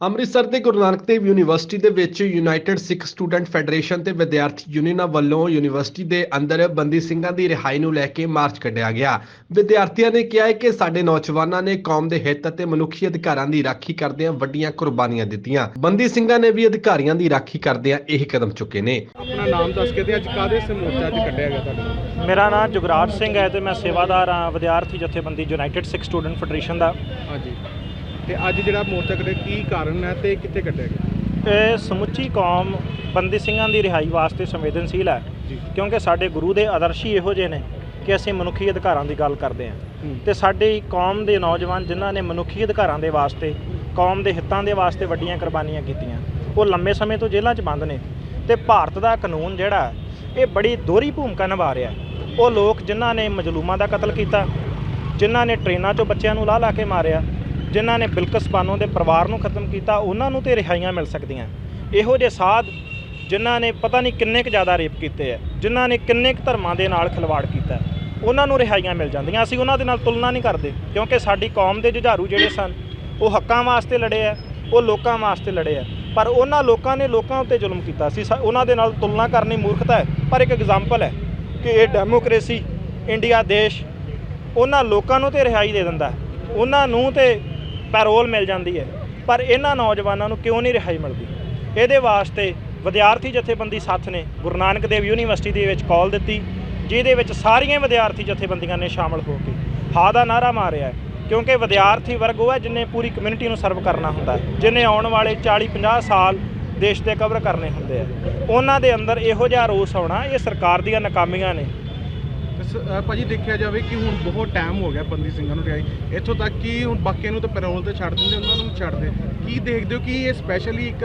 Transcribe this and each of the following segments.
ਅੰਮ੍ਰਿਤਸਰ ਦੇ ਗੁਰੂ ਨਾਨਕ ਦੇਵ ਯੂਨੀਵਰਸਿਟੀ ਦੇ ਵਿੱਚ ਯੂਨਾਈਟਿਡ ਸਿੱਖ ਸਟੂਡੈਂਟ ਫੈਡਰੇਸ਼ਨ ਤੇ ਵਿਦਿਆਰਥੀ ਯੂਨੀਅਨਾਂ ਵੱਲੋਂ ਯੂਨੀਵਰਸਿਟੀ ਦੇ ਅੰਦਰ ਬੰਦੀ ਸਿੰਘਾਂ ਦੀ ਰਿਹਾਈ ਨੂੰ ਲੈ ਕੇ ਮਾਰਚ ਕੱਢਿਆ ਗਿਆ। ਵਿਦਿਆਰਥੀਆਂ ਨੇ ਕਿਹਾ ਹੈ ਕਿ ਸਾਡੇ ਨੌਜਵਾਨਾਂ ਨੇ ਕੌਮ ਦੇ ਹਿੱਤ ਅਤੇ ਮਨੁੱਖੀ ਅਧਿਕਾਰਾਂ ਦੀ ਰਾਖੀ ਕਰਦਿਆਂ ਵੱਡੀਆਂ ਕੁਰਬਾਨੀਆਂ ਦਿੱਤੀਆਂ। ਬੰਦੀ ਸਿੰਘਾਂ ਨੇ ਵੀ ਅਧਿਕਾਰੀਆਂ ਦੀ ਰਾਖੀ ਕਰਦਿਆਂ ਇਹ ਕਦਮ ਚੁੱਕੇ ਨੇ। ਆਪਣਾ ਨਾਮ ਦੱਸ ਕੇ ਤੇ ਅੱਜ ਕਾਦੇ ਸੇ ਮੋਰਚਾ 'ਚ ਕੱਢਿਆ ਗਿਆ ਤੁਹਾਡਾ ਮੇਰਾ ਨਾਮ ਜੁਗਰਾਜ ਸਿੰਘ ਹੈ ਤੇ ਮੈਂ ਸੇਵਾਦਾਰ ਹਾਂ ਵਿਦਿਆਰਥੀ ਜਥੇਬੰਦੀ ਯੂਨਾਈਟਿਡ ਸਿੱਖ ਸਟੂਡੈਂਟ ਫੈਡਰੇਸ਼ਨ ਦਾ। ਹਾਂਜੀ। ਤੇ ਅੱਜ ਜਿਹੜਾ ਮੋਰਚਾ ਕੱਢਿਆ ਕੀ ਕਾਰਨ ਹੈ ਤੇ ਕਿੱਥੇ ਕੱਢਿਆ ਗਿਆ? ਇਹ ਸਮੁੱਚੀ ਕੌਮ ਬੰਦੀ ਸਿੰਘਾਂ ਦੀ ਰਿਹਾਈ ਵਾਸਤੇ ਸੰਵੇਦਨਸ਼ੀਲ ਹੈ। ਕਿਉਂਕਿ ਸਾਡੇ ਗੁਰੂ ਦੇ ਆਦਰਸ਼ ਹੀ ਇਹੋ ਜਿਹੇ ਨੇ ਕਿ ਅਸੀਂ ਮਨੁੱਖੀ ਅਧਿਕਾਰਾਂ ਦੀ ਗੱਲ ਕਰਦੇ ਹਾਂ। ਤੇ ਸਾਡੀ ਕੌਮ ਦੇ ਨੌਜਵਾਨ ਜਿਨ੍ਹਾਂ ਨੇ ਮਨੁੱਖੀ ਅਧਿਕਾਰਾਂ ਦੇ ਵਾਸਤੇ ਕੌਮ ਦੇ ਹਿੱਤਾਂ ਦੇ ਵਾਸਤੇ ਵੱਡੀਆਂ ਕੁਰਬਾਨੀਆਂ ਕੀਤੀਆਂ ਉਹ ਲੰਮੇ ਸਮੇਂ ਤੋਂ ਜੇਲ੍ਹਾਂ 'ਚ ਬੰਦ ਨੇ। ਤੇ ਭਾਰਤ ਦਾ ਕਾਨੂੰਨ ਜਿਹੜਾ ਇਹ ਬੜੀ ਦੋਹਰੀ ਭੂਮਿਕਾ ਨਿਭਾ ਰਿਹਾ। ਉਹ ਲੋਕ ਜਿਨ੍ਹਾਂ ਨੇ ਮਜਲੂਮਾਂ ਦਾ ਕਤਲ ਕੀਤਾ ਜਿਨ੍ਹਾਂ ਨੇ ਟ੍ਰੇਨਾਂ 'ਚੋਂ ਬੱਚਿਆਂ ਨੂੰ ਲਾਹ ਲਾ ਕੇ ਮਾਰਿਆ ਜਿਨ੍ਹਾਂ ਨੇ ਬਿਲਕਸ ਬਾਨੋ ਦੇ ਪਰਿਵਾਰ ਨੂੰ ਖਤਮ ਕੀਤਾ, ਉਹਨਾਂ ਨੂੰ ਤੇ ਰਿਹਾਈਆਂ ਮਿਲ ਸਕਦੀਆਂ। ਇਹੋ ਜਿਹੇ ਸਾਧ ਜਿਨ੍ਹਾਂ ਨੇ ਪਤਾ ਨਹੀਂ ਕਿੰਨੇ ਕੁ ਜ਼ਿਆਦਾ ਰੇਪ ਕੀਤੇ ਆ, ਜਿਨ੍ਹਾਂ ਨੇ ਕਿੰਨੇ ਕੁ ਧਰਮਾਂ ਦੇ ਨਾਲ ਖਿਲਵਾੜ ਕੀਤਾ। ਉਹਨਾਂ ਨੂੰ ਰਿਹਾਈਆਂ ਮਿਲ ਜਾਂਦੀਆਂ। ਅਸੀਂ ਉਹਨਾਂ ਦੇ ਨਾਲ ਤੁਲਨਾ ਨਹੀਂ ਕਰਦੇ, ਕਿਉਂਕਿ ਸਾਡੀ ਕੌਮ ਦੇ ਜੁਝਾਰੂ ਜਿਹੜੇ ਸਨ, ਉਹ ਹੱਕਾਂ ਵਾਸਤੇ ਲੜੇ ਆ, ਉਹ ਲੋਕਾਂ ਵਾਸਤੇ ਲੜੇ ਆ। ਪਰ ਉਹਨਾਂ ਲੋਕਾਂ ਨੇ ਲੋਕਾਂ ਉੱਤੇ ਜ਼ੁਲਮ ਕੀਤਾ ਸੀ। ਸਾ- ਉਹਨਾਂ ਦੇ ਨਾਲ ਤੁਲਨਾ ਕਰਨੀ ਮੂਰਖਤਾ ਹੈ। ਪਰ ਇੱਕ ਐਗਜ਼ਾਮਪਲ ਹੈ ਕਿ ਇਹ ਡੈਮੋਕ੍ਰੇਸੀ ਇੰਡੀਆ ਦੇਸ਼, ਉਹਨਾਂ ਲੋਕਾਂ ਨੂੰ ਤੇ ਰਿਹਾਈ ਦੇ ਦਿੰਦਾ। ਉਹਨਾਂ ਨੂੰ ਤੇ ਪੈਰੋਲ ਮਿਲ ਜਾਂਦੀ ਹੈ। ਪਰ ਇਹਨਾਂ ਨੌਜਵਾਨਾਂ ਨੂੰ ਕਿਉਂ ਨਹੀਂ ਰਿਹਾਈ ਮਿਲਦੀ? ਇਹਦੇ ਵਾਸਤੇ ਵਿਦਿਆਰਥੀ ਜਥੇਬੰਦੀ ਸੱਥ ਨੇ ਗੁਰੂ ਨਾਨਕ ਦੇਵ ਯੂਨੀਵਰਸਿਟੀ ਦੇ ਵਿੱਚ ਕਾਲ ਦਿੱਤੀ, ਜਿਹਦੇ ਵਿੱਚ ਸਾਰੀਆਂ ਵਿਦਿਆਰਥੀ ਜਥੇਬੰਦੀਆਂ ਨੇ ਸ਼ਾਮਲ ਹੋ ਕੇ ਹਾ ਦਾ ਨਾਰਾ ਮਾਰਿਆ ਕਿਉਂਕਿ ਵਿਦਿਆਰਥੀ ਵਰਗ ਉਹ ਹੈ ਜਿਨੇ ਪੂਰੀ ਕਮਿਊਨਿਟੀ ਨੂੰ ਸਰਵ ਕਰਨਾ ਹੁੰਦਾ ਹੈ, ਜਿਨੇ ਆਉਣ ਵਾਲੇ 40 50 ਸਾਲ ਦੇਸ਼ ਦੇ ਕਵਰ ਕਰਨੇ ਹੁੰਦੇ ਆ। ਉਹਨਾਂ ਦੇ ਅੰਦਰ ਇਹੋ ਜਿਹਾ ਰੋਸ ਆਉਣਾ, ਇਹ ਸਰਕਾਰ ਦੀਆਂ ਨਾਕਾਮੀਆਂ ਨੇ। ਭਾਜੀ ਦੇਖਿਆ ਜਾਵੇ ਕਿ ਹੁਣ ਬਹੁਤ ਟਾਈਮ ਹੋ ਗਿਆ ਬੰਦੀ ਸਿੰਘਾਂ ਨੂੰ ਰਿਹਾਈ ਇੱਥੋਂ ਤੱਕ ਕਿ ਹੁਣ ਬਾਕੀਆਂ ਨੂੰ ਤਾਂ ਪੈਰੋਲ ਤੇ ਛੱਡ ਦਿੰਦੇ ਉਹਨਾਂ ਨੂੰ ਛੱਡਦੇ ਕੀ ਦੇਖਦੇ ਹੋ ਕਿ ਇਹ ਸਪੈਸ਼ਲੀ ਇੱਕ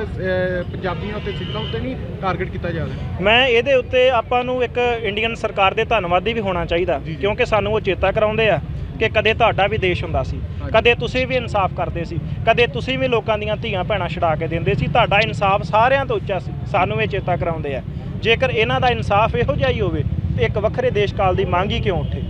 ਪੰਜਾਬੀਆਂ ਉੱਤੇ ਸਿੱਖਾਂ ਉੱਤੇ ਨਹੀਂ ਟਾਰਗੇਟ ਕੀਤਾ ਜਾ ਰਿਹਾ ਮੈਂ ਇਹਦੇ ਉੱਤੇ ਆਪਾਂ ਨੂੰ ਇੱਕ ਇੰਡੀਅਨ ਸਰਕਾਰ ਦੇ ਧੰਨਵਾਦੀ ਵੀ ਹੋਣਾ ਚਾਹੀਦਾ ਜੀ, ਜੀ। ਕਿਉਂਕਿ ਸਾਨੂੰ ਉਹ ਚੇਤਾ ਕਰਾਉਂਦੇ ਆ ਕਿ ਕਦੇ ਤੁਹਾਡਾ ਵੀ ਦੇਸ਼ ਹੁੰਦਾ ਸੀ ਹਾਂਜੀ। ਕਦੇ ਤੁਸੀਂ ਵੀ ਇਨਸਾਫ ਕਰਦੇ ਸੀ ਕਦੇ ਤੁਸੀਂ ਵੀ ਲੋਕਾਂ ਦੀਆਂ ਧੀਆਂ ਭੈਣਾਂ ਛਡਾ ਕੇ ਦਿੰਦੇ ਸੀ ਤੁਹਾਡਾ ਇਨਸਾਫ ਸਾਰਿਆਂ ਤੋਂ ਉੱਚਾ ਸੀ ਸਾਨੂੰ ਇਹ ਚੇਤਾ ਕਰਾਉਂਦੇ ਆ ਜੇਕਰ ਇਹਨਾਂ ਦਾ ਇਨਸਾਫ ਇਹੋ ਜਿਹਾ ਹੀ ਹੋਵੇ ਤੇ ਇੱਕ ਵੱਖਰੇ ਦੇਸ਼ ਕਾਲ ਦੀ ਮੰਗ ਹੀ ਕਿਉਂ ਉੱਠੇ?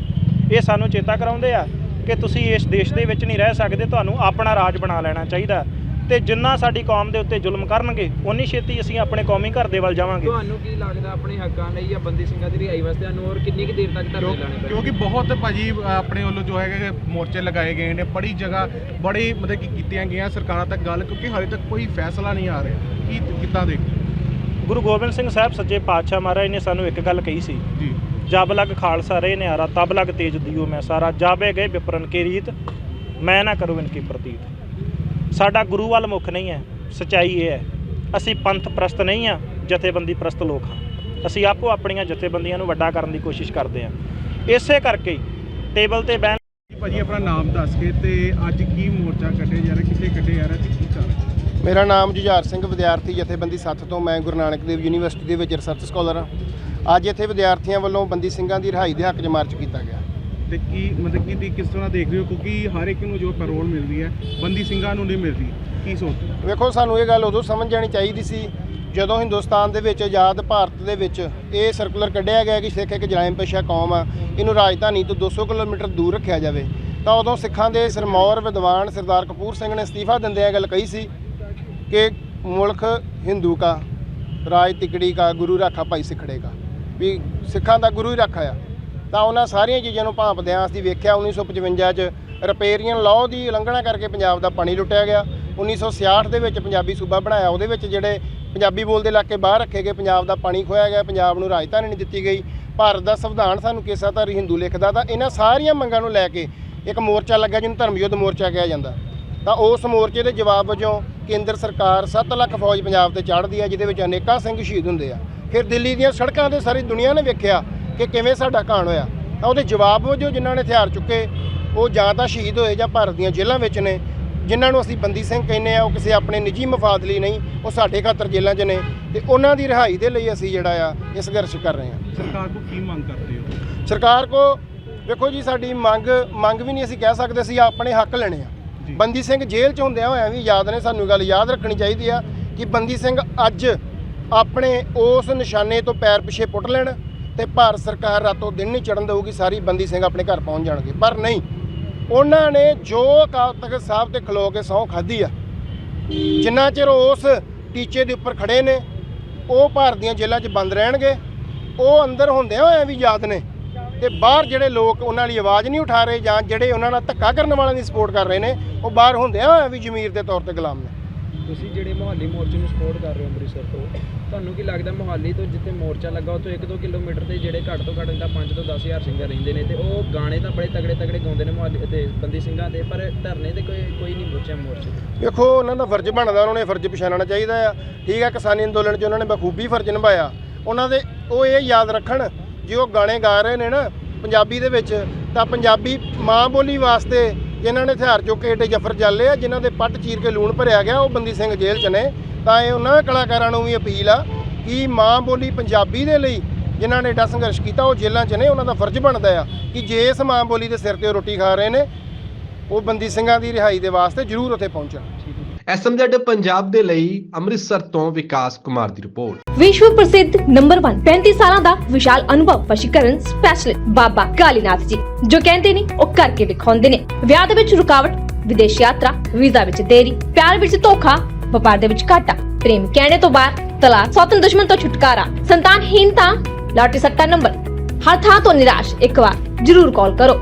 ਇਹ ਸਾਨੂੰ ਚੇਤਾ ਕਰਾਉਂਦੇ ਆ ਕਿ ਤੁਸੀਂ ਇਸ ਦੇਸ਼ ਦੇ ਵਿੱਚ ਨਹੀਂ ਰਹਿ ਸਕਦੇ ਤੁਹਾਨੂੰ ਆਪਣਾ ਰਾਜ ਬਣਾ ਲੈਣਾ ਚਾਹੀਦਾ। ਤੇ ਜਿੰਨਾ ਸਾਡੀ ਕੌਮ ਦੇ ਉੱਤੇ ਜ਼ੁਲਮ ਕਰਨਗੇ ਉਨੀ ਛੇਤੀ ਅਸੀਂ ਆਪਣੇ ਕੌਮੀ ਘਰ ਦੇ ਵੱਲ ਜਾਵਾਂਗੇ। ਤੁਹਾਨੂੰ ਕੀ ਲੱਗਦਾ ਆਪਣੇ ਹੱਕਾਂ ਲਈ ਜਾਂ ਬੰਦੀ ਸਿੰਘਾਂ ਦੀ ਰਿਹਾਈ ਵਾਸਤੇ ਸਾਨੂੰ ਹੋਰ ਕਿੰਨੀ ਕੁ ਦੇਰ ਤੱਕ ਧਰਨੇ ਲਾਣੇ ਪੈਣਗੇ? ਕਿਉਂਕਿ ਬਹੁਤ ਭਾਜੀ ਆਪਣੇ ਵੱਲੋਂ ਜੋ ਹੈਗੇ ਮੋਰਚੇ ਲਗਾਏ ਗਏ ਨੇ ਬੜੀ ਜਗ੍ਹਾ ਬੜੀ ਮਤਲਬ ਕਿ ਕੀਤੀਆਂ ਗਈਆਂ ਸਰਕਾਰਾਂ ਤੱਕ ਗੱਲ ਕਿਉਂਕਿ ਹਾਲੇ ਤੱਕ ਕੋਈ ਫੈਸਲਾ ਨਹੀਂ ਆ ਰਿਹਾ। ਕੀ ਕਿੱਦਾਂ ਦੇਖਦੇ ਹੋ? ਗੁਰੂ ਗੋਬਿੰਦ ਸਿੰਘ ਸਾਹਿਬ ਸੱਚੇ ਪਾਤਸ਼ਾਹ ਮਹਾਰਾਜ ਨੇ ਸਾਨੂੰ ਇੱਕ ਗੱਲ ਕਹੀ ਸੀ। ਜੀ। ਜਬ ਲਗ ਖਾਲਸਾ ਰਹੇ ਨਿਆਰਾ ਤਬ ਲਗ ਤੇਜ ਦਿਓ ਮੈਂ ਸਾਰਾ। ਜਾਬੇ ਗਏ ਵਿਪਰਨ ਕੀ ਰੀਤ ਮੈਂ ਨਾ ਕਰੂੰ ਇਨਕੀ ਪ੍ਰਤੀਤ। ਸਾਡਾ ਗੁਰੂ ਵੱਲ ਮੁਖ ਨਹੀਂ ਹੈ ਸਚਾਈ ਇਹ ਹੈ। ਅਸੀਂ ਪੰਥ ਪ੍ਰਸਤ ਨਹੀਂ ਆ ਜਥੇਬੰਦੀ ਪ੍ਰਸਤ ਲੋਕ ਹਾਂ। ਅਸੀਂ ਆਪੋ ਆਪਣੀਆਂ ਜਥੇਬੰਦੀਆਂ ਨੂੰ ਵੱਡਾ ਕਰਨ ਦੀ ਕੋਸ਼ਿਸ਼ ਕਰਦੇ ਹਾਂ। ਇਸੇ ਕਰਕੇ ਟੇਬਲ ਤੇ ਬਹਿਣ ਭਾਜੀ ਆਪਣਾ ਨਾਮ ਦੱਸ ਕੇ ਤੇ ਅੱਜ ਕੀ ਮੋਰਚਾ ਕੱਢਿਆ ਜਾ ਰਿਹਾ ਕਿੱਥੇ ਕੱਢਿਆ ਜਾ ਰਿਹਾ ਤੇ ਕੀ ਕਾਰਨ? ਮੇਰਾ ਨਾਮ ਜੁਝਾਰ ਸਿੰਘ ਵਿਦਿਆਰਥੀ ਜਥੇਬੰਦੀ ਸੱਤ ਤੋਂ ਮੈਂ ਗੁਰੂ ਨਾਨਕ ਦੇਵ ਯੂਨੀਵਰਸਿਟੀ ਦੇ ਵਿੱਚ ਰਿਸਰਚ ਸਕਾਲਰ ਹਾਂ। ਅੱਜ ਇੱਥੇ ਵਿਦਿਆਰਥੀਆਂ ਵੱਲੋਂ ਬੰਦੀ ਸਿੰਘਾਂ ਦੀ ਰਿਹਾਈ ਦੇ ਹੱਕ 'ਚ ਮਾਰਚ ਕੀਤਾ ਗਿਆ। ਤੇ ਕੀ ਮਤਲਬ ਕਿ ਤੁਸੀਂ ਕਿਸ ਤਰ੍ਹਾਂ ਦੇਖ ਰਹੇ ਹੋ? ਕਿਉਂਕਿ ਹਰ ਇੱਕ ਨੂੰ ਜੋ ਪੈਰੋਲ ਮਿਲਦੀ ਹੈ ਬੰਦੀ ਸਿੰਘਾਂ ਨੂੰ ਨਹੀਂ ਮਿਲਦੀ। ਕੀ ਸੋਚਦੇ ਹੋ? ਵੇਖੋ ਸਾਨੂੰ ਇਹ ਗੱਲ ਉਦੋਂ ਸਮਝ ਜਾਣੀ ਚਾਹੀਦੀ ਸੀ ਜਦੋਂ ਹਿੰਦੁਸਤਾਨ ਦੇ ਵਿੱਚ ਆਜ਼ਾਦ ਭਾਰਤ ਦੇ ਵਿੱਚ ਇਹ ਸਰਕੂਲਰ ਕੱਢਿਆ ਗਿਆ ਕਿ ਸਿੱਖ ਇੱਕ ਜਰਾਇਮ ਪੇਸ਼ਾ ਕੌਮ ਆ ਇਹਨੂੰ ਰਾਜਧਾਨੀ ਤੋਂ 200 ਕਿਲੋਮੀਟਰ ਦੂਰ ਰੱਖਿਆ ਜਾਵੇ ਤਾਂ ਉਦੋਂ ਸਿੱਖਾਂ ਦੇ ਸਰਮੌਰ ਵਿਦਵਾਨ ਸਰਦਾਰ ਕਪੂਰ ਸਿੰਘ ਨੇ ਅਸਤੀਫਾ ਦਿੰਦਿਆਂ ਗੱਲ ਕਹੀ ਸੀ ਕਿ ਮੁਲਕ ਹਿੰਦੂ ਕਾ, ਰਾਜ ਤਿਕੜੀ ਕਾ, ਗੁਰੂ ਰਾਖਾ ਭਾਈ ਸਿੱਖੜੇ ਕਾ। ਵੀ ਸਿੱਖਾਂ ਦਾ ਗੁਰੂ ਹੀ ਰਾਖਾ ਆ। ਤਾਂ ਉਹਨਾਂ ਸਾਰੀਆਂ ਚੀਜ਼ਾਂ ਨੂੰ ਭਾਂਪਦਿਆਂ ਅਸੀਂ ਵੇਖਿਆ 1955 ਚ ਰਿਪੇਰੀਅਨ ਲਾਅ ਦੀ ਉਲੰਘਣਾ ਕਰਕੇ ਪੰਜਾਬ ਦਾ ਪਾਣੀ ਲੁੱਟਿਆ ਗਿਆ। 1966 ਦੇ ਵਿੱਚ ਪੰਜਾਬੀ ਸੂਬਾ ਬਣਾਇਆ। ਉਹਦੇ ਵਿੱਚ ਜਿਹੜੇ ਪੰਜਾਬੀ ਬੋਲਦੇ ਇਲਾਕੇ ਬਾਹਰ ਰੱਖੇ ਗਏ, ਪੰਜਾਬ ਦਾ ਪਾਣੀ ਖੋਇਆ ਗਿਆ, ਪੰਜਾਬ ਨੂੰ ਰਾਜਧਾਨੀ ਨਹੀਂ ਦਿੱਤੀ ਗਈ। ਭਾਰਤ ਦਾ ਸੰਵਿਧਾਨ ਸਾਨੂੰ ਕਿਸਾ ਕੇਸਾਧਾਰੀ ਹਿੰਦੂ ਲਿਖਦਾ, ਤਾਂ ਇਹਨਾਂ ਸਾਰੀਆਂ ਮੰਗਾਂ ਨੂੰ ਲੈ ਕੇ ਇੱਕ ਮੋਰਚਾ ਲੱਗਾ ਜਿਹਨੂੰ ਧਰਮ ਯੁੱਧ ਮੋਰਚਾ ਕਿਹਾ ਜਾਂਦਾ। ਤਾਂ ਉਸ ਮੋਰਚੇ ਦੇ ਜਵਾਬ ਵਜੋਂ ਕੇਂਦਰ ਸਰਕਾਰ 7 ਲੱਖ ਫੌਜ ਪੰਜਾਬ ਤੇ ਚੜ੍ਹਦੀ ਹੈ ਜਿਹਦੇ ਵਿੱਚ ਅਨੇਕਾਂ ਸਿੰਘ ਸ਼ਹੀਦ ਹੁੰਦੇ ਆ। ਫਿਰ ਦਿੱਲੀ ਦੀਆਂ ਸੜਕਾਂ ਤੇ ਸਾਰੀ ਦੁਨੀਆ ਨੇ ਵੇਖਿਆ ਕਿ ਕਿਵੇਂ ਸਾਡਾ ਘਾਣ ਹੋਇਆ। ਤਾਂ ਉਹਦੇ ਜਵਾਬ ਵਜੋਂ ਜਿਨ੍ਹਾਂ ਨੇ ਹਥਿਆਰ ਚੁੱਕੇ ਉਹ ਜਾਂ ਤਾਂ ਸ਼ਹੀਦ ਹੋਏ ਜਾਂ ਭਾਰਤ ਦੀਆਂ ਜੇਲ੍ਹਾਂ ਵਿੱਚ ਨੇ। ਜਿਨ੍ਹਾਂ ਨੂੰ ਅਸੀਂ ਬੰਦੀ ਸਿੰਘ ਕਹਿੰਦੇ ਆ ਉਹ ਕਿਸੇ ਆਪਣੇ ਨਿੱਜੀ ਮਫਾਦ ਲਈ ਨਹੀਂ ਉਹ ਸਾਡੇ ਖਾਤਰ ਜੇਲ੍ਹਾਂ 'ਚ ਨੇ। ਤੇ ਉਹਨਾਂ ਦੀ ਰਿਹਾਈ ਦੇ ਲਈ ਅਸੀਂ ਜਿਹੜਾ ਆ ਇਸ ਸੰਘਰਸ਼ ਕਰ ਰਹੇ ਹਾਂ। ਸਰਕਾਰ ਤੋਂ ਕੀ ਮੰਗ ਕਰਦੇ ਹੋ? ਸਰਕਾਰ ਕੋ ਵੇਖੋ ਜੀ ਸਾਡੀ ਮੰਗ ਮੰਗ ਵੀ ਨਹੀਂ ਅਸੀਂ ਕਹਿ ਸਕਦੇ ਅਸੀਂ ਆਪਣੇ ਹੱਕ ਲੈਣੇ ਆ। ਬੰਦੀ ਸਿੰਘ ਜੇਲ੍ਹ ਚ ਹੁੰਦਿਆਂ ਹੋਇਆਂ ਵੀ ਯਾਦ ਨੇ ਸਾਨੂੰ ਗੱਲ ਯਾਦ ਰੱਖਣੀ ਚਾਹੀਦੀ ਆ ਕਿ ਬੰਦੀ ਸਿੰਘ ਅੱਜ ਆਪਣੇ ਉਸ ਨਿਸ਼ਾਨੇ ਤੋਂ ਪੈਰ ਪਿੱਛੇ ਪੁੱਟ ਲੈਣ ਤੇ ਭਾਰਤ ਸਰਕਾਰ ਰਾਤੋਂ ਦਿਨ ਨਹੀਂ ਚੜਨ ਦੇਊਗੀ, ਸਾਰੀ ਬੰਦੀ ਸਿੰਘ ਆਪਣੇ ਘਰ ਪਹੁੰਚ ਜਾਣਗੇ। ਪਰ ਨਹੀਂ, ਉਹਨਾਂ ਨੇ ਜੋ ਅਕਾਲ ਤਖਤ ਸਾਹਿਬ ਤੇ ਖਲੋ ਕੇ ਸਹੁੰ ਖਾਧੀ ਆ, ਜਿੰਨਾ ਚਿਰ ਉਸ ਟੀਚੇ ਦੇ ਉੱਪਰ ਖੜੇ ਨੇ, ਉਹ ਭਾਰਤ ਦੀਆਂ ਜੇਲ੍ਹਾਂ 'ਚ ਬੰਦ ਰਹਿਣਗੇ। ਉਹ ਅੰਦਰ ਹੁੰਦਿਆਂ ਹੋਇਆਂ ਵੀ ਯਾਦ ਨੇ ਤੇ ਬਾਹਰ ਜਿਹੜੇ ਲੋਕ ਉਹਨਾਂ ਲਈ ਆਵਾਜ਼ ਨਹੀਂ ਉਠਾ ਰਹੇ ਜਾਂ ਜਿਹੜੇ ਉਹਨਾਂ ਨਾਲ ਧੱਕਾ ਕਰਨ ਵਾਲਿਆਂ ਦੀ ਸਪੋਰਟ ਕਰ ਰਹੇ ਨੇ ਉਹ ਬਾਹਰ ਹੁੰਦਿਆਂ ਹੋਇਆਂ ਵੀ ਜ਼ਮੀਰ ਦੇ ਤੌਰ ਤੇ ਗੁਲਾਮ ਨੇ। ਤੁਸੀਂ ਜਿਹੜੇ ਮੁਹਾਲੀ ਮੋਰਚੇ ਨੂੰ ਸਪੋਰਟ ਕਰ ਰਹੇ ਹੋ ਅੰਮ੍ਰਿਤਸਰ ਤੋਂ ਤੁਹਾਨੂੰ ਕੀ ਲੱਗਦਾ ਮੁਹਾਲੀ ਤੋਂ ਜਿੱਥੇ ਮੋਰਚਾ ਲੱਗਾ ਉੱਥੋਂ 1-2 ਕਿਲੋਮੀਟਰ ਤੇ ਜਿਹੜੇ ਘੱਟ ਤੋਂ ਘੱਟ ਤਾਂ 5 ਤੋਂ 10000 ਸਿੰਗਰ ਰਹਿੰਦੇ ਨੇ ਤੇ ਉਹ ਗਾਣੇ ਤਾਂ ਬੜੇ ਤਗੜੇ ਤਗੜੇ ਗਾਉਂਦੇ ਨੇ ਮੁਹਾਲੀ ਤੇ ਬੰਦੀ ਸਿੰਘਾਂ ਦੇ ਪਰ ਧਰਨੇ ਤੇ ਕੋਈ ਕੋਈ ਨਹੀਂ ਪਹੁੰਚਿਆ ਮੋਰਚੇ ਤੇ। ਵੇਖੋ ਉਹਨਾਂ ਦਾ ਫਰਜ਼ ਬਣਦਾ ਉਹਨਾਂ ਨੇ ਫਰਜ਼ ਪਛਾਣਨਾ ਚਾਹੀਦਾ ਆ। ਠੀਕ ਆ ਕਿਸਾਨੀ ਅੰਦੋਲਨ 'ਚ ਉਹਨਾਂ ਨੇ ਬਖੂਬੀ ਫਰਜ਼ ਨਿਭਾਇਆ। ਉਹਨਾਂ ਦੇ ਉਹ ਇਹ ਯਾਦ ਰੱਖਣ ਜੇ ਉਹ ਗਾਣੇ ਗਾ ਰਹੇ ਨੇ ਨਾ ਪੰਜਾਬੀ ਦੇ ਵਿੱਚ, ਤਾਂ ਪੰਜਾਬੀ ਮਾਂ ਬੋਲੀ ਵਾਸਤੇ ਜਿਨ੍ਹਾਂ ਨੇ ਹਥਿਆਰ ਚੁੱਕ ਕੇ ਏਡੇ ਜਫਰ ਚੱਲੇ ਆ, ਜਿਨ੍ਹਾਂ ਦੇ ਪੱਟ ਚੀਰ ਕੇ ਲੂਣ ਭਰਿਆ ਗਿਆ, ਉਹ ਬੰਦੀ ਸਿੰਘ ਜੇਲ੍ਹ 'ਚ ਨੇ। ਤਾਂ ਇਹ ਉਹਨਾਂ ਕਲਾਕਾਰਾਂ ਨੂੰ ਵੀ ਅਪੀਲ ਆ ਕਿ ਮਾਂ ਬੋਲੀ ਪੰਜਾਬੀ ਦੇ ਲਈ ਜਿਨ੍ਹਾਂ ਨੇ ਏਡਾ ਸੰਘਰਸ਼ ਕੀਤਾ, ਉਹ ਜੇਲ੍ਹਾਂ 'ਚ ਨੇ, ਉਹਨਾਂ ਦਾ ਫਰਜ਼ ਬਣਦਾ ਆ ਕਿ ਜੇ ਇਸ ਮਾਂ ਬੋਲੀ ਦੇ ਸਿਰ ਤੇ ਉਹ ਰੋਟੀ ਖਾ ਰਹੇ ਨੇ, ਉਹ ਬੰਦੀ ਸਿੰਘਾਂ ਦੀ ਰਿਹਾਈ ਦੇ ਵਾਸਤੇ ਜ਼ਰੂਰ ਉੱਥੇ ਪਹੁੰਚਣ। ਐਸਐਮਜ਼ੈਡ ਪੰਜਾਬ ਦੇ ਲਈ ਅੰਮ੍ਰਿਤਸਰ ਤੋਂ ਵਿਕਾਸ ਕੁਮਾਰ ਦੀ ਰਿਪੋਰਟ। ਵਿਸ਼ਵ ਪ੍ਰਸਿੱਧ ਨੰਬਰ 1 35 ਸਾਲਾਂ ਦਾ ਵਿਸ਼ਾਲ ਅਨੁਭਵ ਵਸ਼ੀਕਰਨ ਸਪੈਸ਼ਲਿਸਟ ਬਾਬਾ ਕਾਲੀਨਾਥ ਜੀ, ਜੋ ਕਹਿੰਦੇ ਨੇ ਉਹ ਕਰਕੇ ਵਿਖਾਉਂਦੇ ਨੇ। ਵਿਆਹ ਦੇ ਵਿੱਚ ਰੁਕਾਵਟ, ਵਿਦੇਸ਼ ਯਾਤਰਾ, ਵੀਜ਼ਾ ਵਿੱਚ ਦੇਰੀ, ਪਿਆਰ ਵਿੱਚ ਧੋਖਾ, ਵਪਾਰ ਦੇ ਵਿੱਚ ਘਾਟਾ, ਪ੍ਰੇਮ ਕਹਿਣੇ ਤੋਂ ਬਾਅਦ ਤਲਾਕ, ਸੌਤਨ ਦੁਸ਼ਮਣ ਤੋਂ ਛੁਟਕਾਰਾ ਸੰਤਾਨਹੀਨਤਾ ਲਾਟਰੀ ਸੱਟਾ ਨੰਬਰ। ਹਰ ਥਾਂ ਤੋਂ ਨਿਰਾਸ਼, ਇੱਕ ਵਾਰ ਜ਼ਰੂਰ ਕਾਲ ਕਰੋ।